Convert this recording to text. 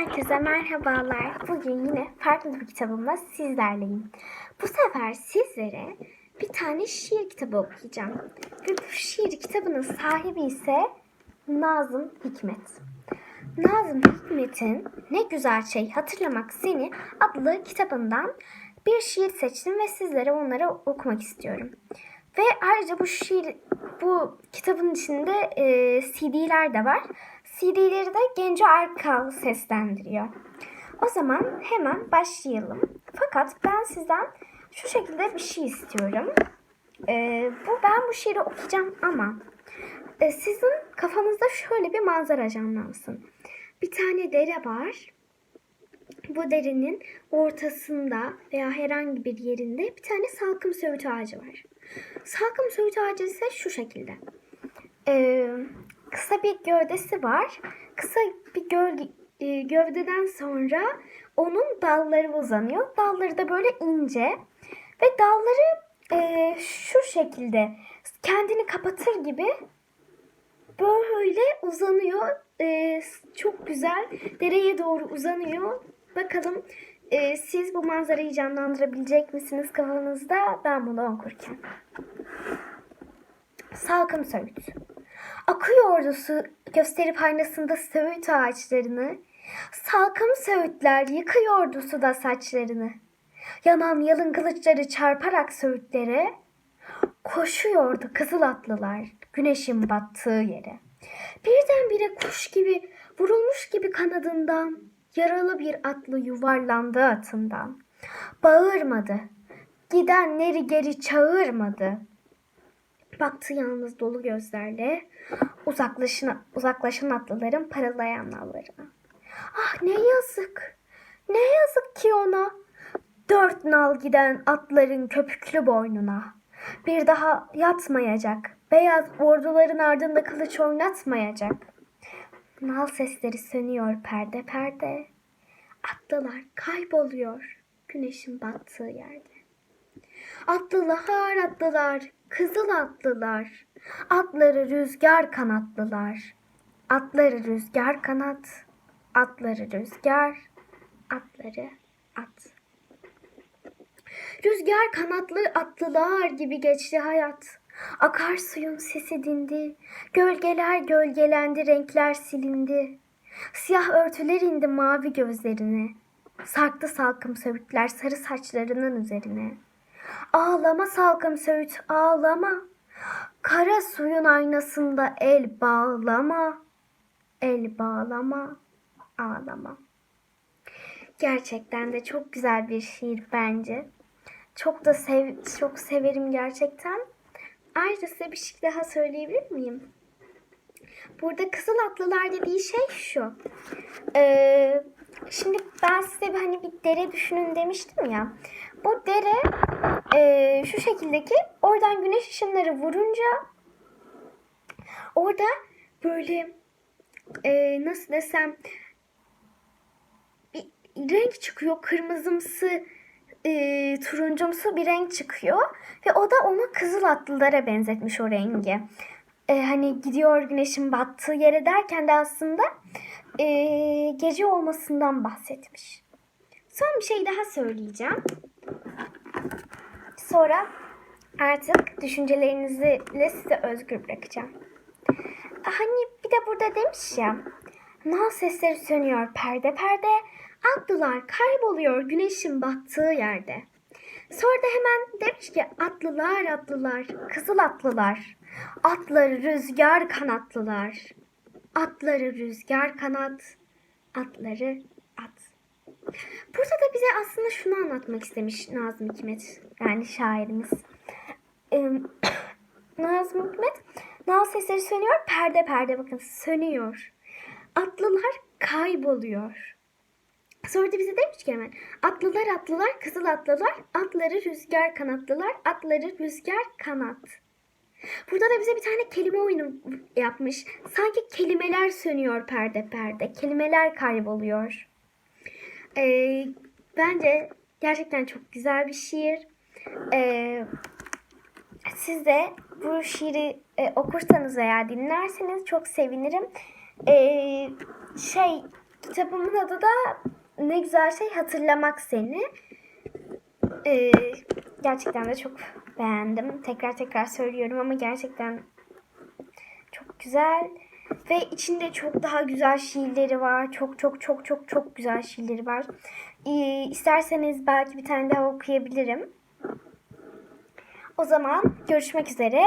Herkese merhabalar. Bugün yine farklı bir kitabımla sizlerleyim. Bu sefer sizlere bir tane şiir kitabı okuyacağım. Ve bu şiir kitabının sahibi ise Nazım Hikmet. Nazım Hikmet'in Ne Güzel Şey Hatırlamak Seni adlı kitabından bir şiir seçtim ve sizlere onları okumak istiyorum. Ve ayrıca bu şiir, bu kitabın içinde e, CD'ler de var. CD'leri de Genco Erkal seslendiriyor. O zaman hemen başlayalım. Fakat ben sizden şu şekilde bir şey istiyorum. E, bu ben bu şiiri okuyacağım ama e, sizin kafanızda şöyle bir manzara canlansın. Bir tane dere var. Bu derenin ortasında veya herhangi bir yerinde bir tane salkım söğüt ağacı var. Salkım söğüt ağacı ise şu şekilde. Ee, kısa bir gövdesi var. Kısa bir gölge, e, gövdeden sonra onun dalları uzanıyor. Dalları da böyle ince ve dalları e, şu şekilde kendini kapatır gibi böyle uzanıyor. Ee, çok güzel. Dereye doğru uzanıyor. Bakalım e, siz bu manzarayı canlandırabilecek misiniz kafanızda? Ben bunu okurken. Salkım Söğüt. Akıyordu su gösterip aynasında söğüt ağaçlarını. Salkım söğütler yıkıyordu suda saçlarını. Yanan yalın kılıçları çarparak söğütlere koşuyordu kızıl atlılar güneşin battığı yere. Birdenbire kuş gibi vurulmuş gibi kanadından yaralı bir atlı yuvarlandı atından. Bağırmadı. Gidenleri geri çağırmadı. Baktı yalnız dolu gözlerle uzaklaşın, uzaklaşan atlıların parıldayan nallarına. Ah ne yazık. Ne yazık ki ona. Dört nal giden atların köpüklü boynuna. Bir daha yatmayacak. Beyaz orduların ardında kılıç oynatmayacak. Nal sesleri sönüyor perde perde. Atlılar kayboluyor güneşin battığı yerde. Atlılar atlılar, kızıl atlılar. Atları rüzgar kanatlılar. Atları rüzgar kanat, atları rüzgar, atları at. Rüzgar kanatlı atlılar gibi geçti hayat. Akarsuyun sesi dindi. Gölgeler gölgelendi, renkler silindi. Siyah örtüler indi mavi gözlerine. Sarktı salkım söğütler sarı saçlarının üzerine. Ağlama salkım söğüt ağlama. Kara suyun aynasında el bağlama. El bağlama, ağlama. Gerçekten de çok güzel bir şiir bence. Çok da sev çok severim gerçekten. Ayrıca size bir şey daha söyleyebilir miyim? Burada kızıl atlılar dediği şey şu. Ee, şimdi ben size hani bir dere düşünün demiştim ya. Bu dere e, şu şekildeki oradan güneş ışınları vurunca orada böyle e, nasıl desem bir renk çıkıyor kırmızımsı e, turuncumsu bir renk çıkıyor ve o da onu kızıl atlılara benzetmiş o rengi. E, hani gidiyor güneşin battığı yere derken de aslında e, gece olmasından bahsetmiş. Son bir şey daha söyleyeceğim. Sonra artık düşüncelerinizle size özgür bırakacağım. Hani bir de burada demiş ya. Nal sesleri sönüyor perde perde. Atlılar kayboluyor güneşin battığı yerde. Sonra da hemen demiş ki atlılar atlılar, kızıl atlılar. Atları rüzgar kanatlılar. Atları rüzgar kanat, atları at. Burada da bize aslında şunu anlatmak istemiş Nazım Hikmet, yani şairimiz. Ee, Nazım Hikmet, nal sesleri sönüyor, perde perde bakın sönüyor. Atlılar kayboluyor. Sonra da bize demiş ki hemen atlılar atlılar kızıl atlılar atları rüzgar kanatlılar atları rüzgar kanat. Burada da bize bir tane kelime oyunu yapmış. Sanki kelimeler sönüyor perde perde. Kelimeler kayboluyor. Ee, bence gerçekten çok güzel bir şiir. Ee, siz de bu şiiri e, okursanız veya dinlerseniz çok sevinirim. Ee, şey kitabımın adı da Ne Güzel Şey Hatırlamak Seni. Ee, gerçekten de çok beğendim. Tekrar tekrar söylüyorum ama gerçekten çok güzel. Ve içinde çok daha güzel şiirleri var. Çok çok çok çok çok güzel şiirleri var. Ee, isterseniz belki bir tane daha okuyabilirim. O zaman görüşmek üzere.